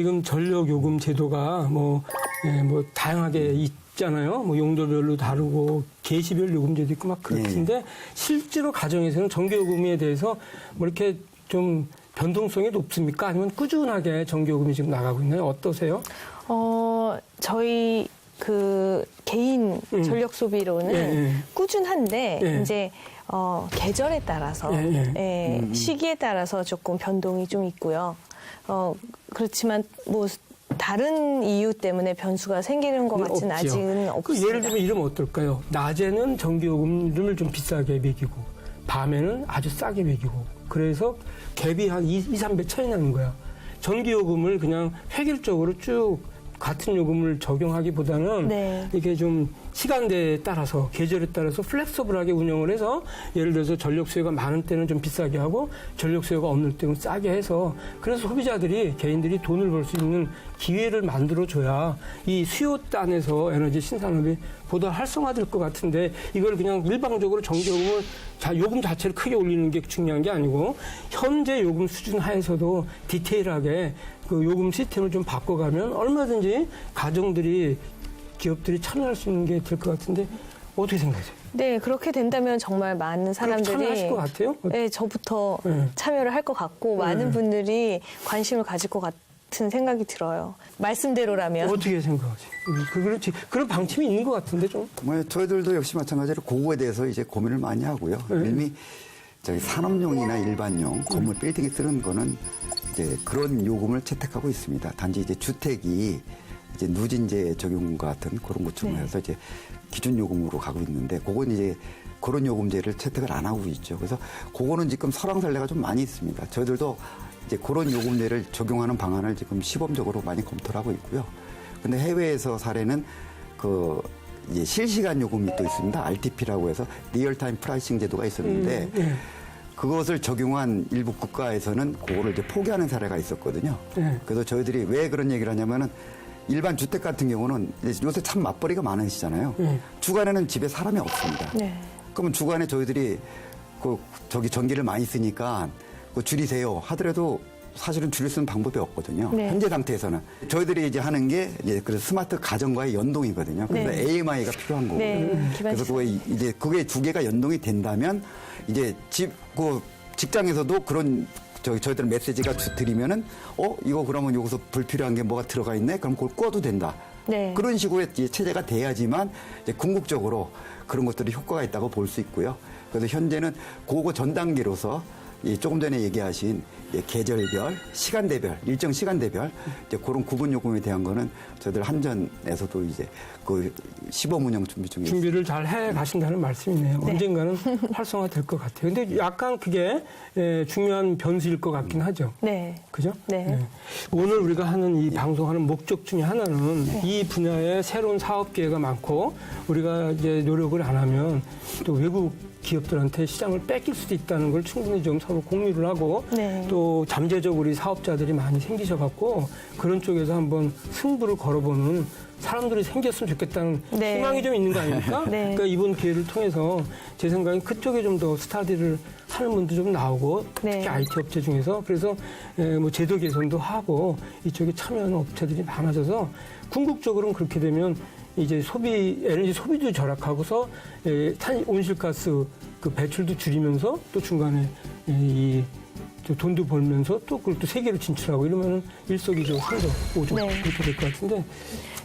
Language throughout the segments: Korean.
지금 전력 요금 제도가 뭐, 예, 뭐 다양하게 있잖아요. 뭐 용도별로 다르고 계시별 요금제도 있고 막 그렇던데 실제로 가정에서는 전기 요금에 대해서 뭐 이렇게 좀 변동성이 높습니까? 아니면 꾸준하게 전기 요금이 지금 나가고 있나요? 어떠세요? 어, 저희 그 개인 음. 전력 소비로는 예, 예. 꾸준한데 예. 이제 어, 계절에 따라서 예, 예. 예, 시기에 따라서 조금 변동이 좀 있고요. 어, 그렇지만 뭐 다른 이유 때문에 변수가 생기는 것 같지는 없지요. 아직은 그 없습니다. 예를 들면 이러면 어떨까요? 낮에는 전기요금을 좀 비싸게 매기고 밤에는 아주 싸게 매기고 그래서 갭이 한 2, 3배 차이 나는 거야. 전기요금을 그냥 획일적으로 쭉 같은 요금을 적용하기보다는 네. 이게 좀 시간대에 따라서 계절에 따라서 플렉서블하게 운영을 해서 예를 들어서 전력 수요가 많은 때는 좀 비싸게 하고 전력 수요가 없는 때는 싸게 해서 그래서 소비자들이 개인들이 돈을 벌 수 있는 기회를 만들어 줘야 이 수요 단에서 에너지 신산업이 보다 활성화될 것 같은데 이걸 그냥 일방적으로 전기요금을 자 요금 자체를 크게 올리는 게 중요한 게 아니고 현재 요금 수준 하에서도 디테일하게 그 요금 시스템을 좀 바꿔가면 얼마든지 가정들이 기업들이 참여할 수 있는 게 될 것 같은데 어떻게 생각하세요? 네, 그렇게 된다면 정말 많은 사람들이 참여하실 것 같아요? 네, 저부터 네. 참여를 할 것 같고 많은 분들이 관심을 가질 것 같 은 생각이 들어요. 말씀대로라면. 어떻게 생각하세요? 그 그렇지 그런 방침이 있는 것 같은데 좀 뭐 저희들도 역시 마찬가지로 그거에 대해서 이제 고민을 많이 하고요. 네. 이미 저기 산업용이나 일반용 건물 빌딩에 쓰는 거는 이제 그런 요금을 채택하고 있습니다. 단지 이제 주택이 이제 누진제 적용 같은 그런 것처럼 네. 해서 이제 기준 요금으로 가고 있는데 그건 이제 그런 요금제를 채택을 안 하고 있죠. 그래서 그거는 지금 설왕설래가 좀 많이 있습니다. 저희들도 이제 그런 요금제를 적용하는 방안을 지금 시범적으로 많이 검토를 하고 있고요. 근데 해외에서 사례는 그 이제 실시간 요금이 또 있습니다. RTP라고 해서 리얼타임 프라이싱 제도가 있었는데 예. 그것을 적용한 일부 국가에서는 그거를 이제 포기하는 사례가 있었거든요. 네. 그래서 저희들이 왜 그런 얘기를 하냐면은 일반 주택 같은 경우는 요새 참 맞벌이가 많으시잖아요. 네. 주간에는 집에 사람이 없습니다. 네. 그러면 주간에 저희들이 그 저기 전기를 많이 쓰니까 그 줄이세요 하더라도 사실은 줄일 수 있는 방법이 없거든요. 네. 현재 상태에서는 저희들이 이제 하는 게 이제 그 스마트 가정과의 연동이거든요. 그래서 네. AMI가 필요한 거고. 네, 그래서. 그게 이제 그게 두 개가 연동이 된다면 이제 집그 직장에서도 그런 저희 저희들 메시지가 주- 드리면은 어 이거 그러면 여기서 불필요한 게 뭐가 들어가 있네 그럼 그걸 꺼도 된다. 네. 그런 식으로의 이제 체제가 돼야지만 이제 궁극적으로 그런 것들이 효과가 있다고 볼 수 있고요. 그래서 현재는 그거 전 단계로서 이 조금 전에 얘기하신 이제 계절별, 시간대별, 일정 시간대별 이제 그런 구분 요금에 대한 거는 저희들 한전에서도 이제 그 시범 운영 준비 중에. 준비를 잘 해 가신다는 말씀이네요. 언젠가는 활성화 될 것 같아요. 근데 약간 그게 예, 중요한 변수일 것 같긴 하죠. 네. 그죠? 네. 예. 오늘 우리가 하는 이 방송하는 목적 중에 하나는 네. 이 분야에 새로운 사업 기회가 많고 우리가 이제 노력을 안 하면 또 외국 기업들한테 시장을 뺏길 수도 있다는 걸 충분히 좀 서로 공유를 하고 네. 또 잠재적 우리 사업자들이 많이 생기셔갖고 그런 쪽에서 한번 승부를 걸어보는 사람들이 생겼으면 좋겠다는 네. 희망이 좀 있는 거 아닙니까? 네. 그러니까 이번 기회를 통해서 제 생각엔 그쪽에 좀 더 스타디를 하는 분도 좀 나오고 네. 특히 IT 업체 중에서 그래서 에, 뭐 제도 개선도 하고 이쪽에 참여하는 업체들이 많아져서 궁극적으로는 그렇게 되면 이제 소비 에너지 소비도 절약하고서 에, 탄 온실가스 그 배출도 줄이면서 또 중간에 이, 이또 돈도 벌면서 또 그걸 또 세계로 진출하고 이러면은 일석이조 삼조 오조 네. 그렇게 될 것 같은데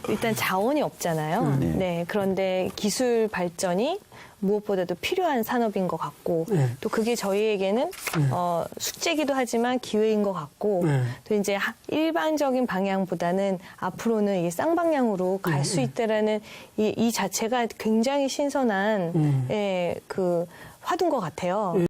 일단 자원이 없잖아요. 네. 네. 그런데 기술 발전이 무엇보다도 필요한 산업인 것 같고 네. 또 그게 저희에게는 어, 숙제기도 하지만 기회인 것 같고 네. 또 이제 하- 일반적인 방향보다는 앞으로는 이게 쌍방향으로 갈 수 있다라는 이, 이 자체가 굉장히 신선한 음. 예, 그 화두인 것 같아요.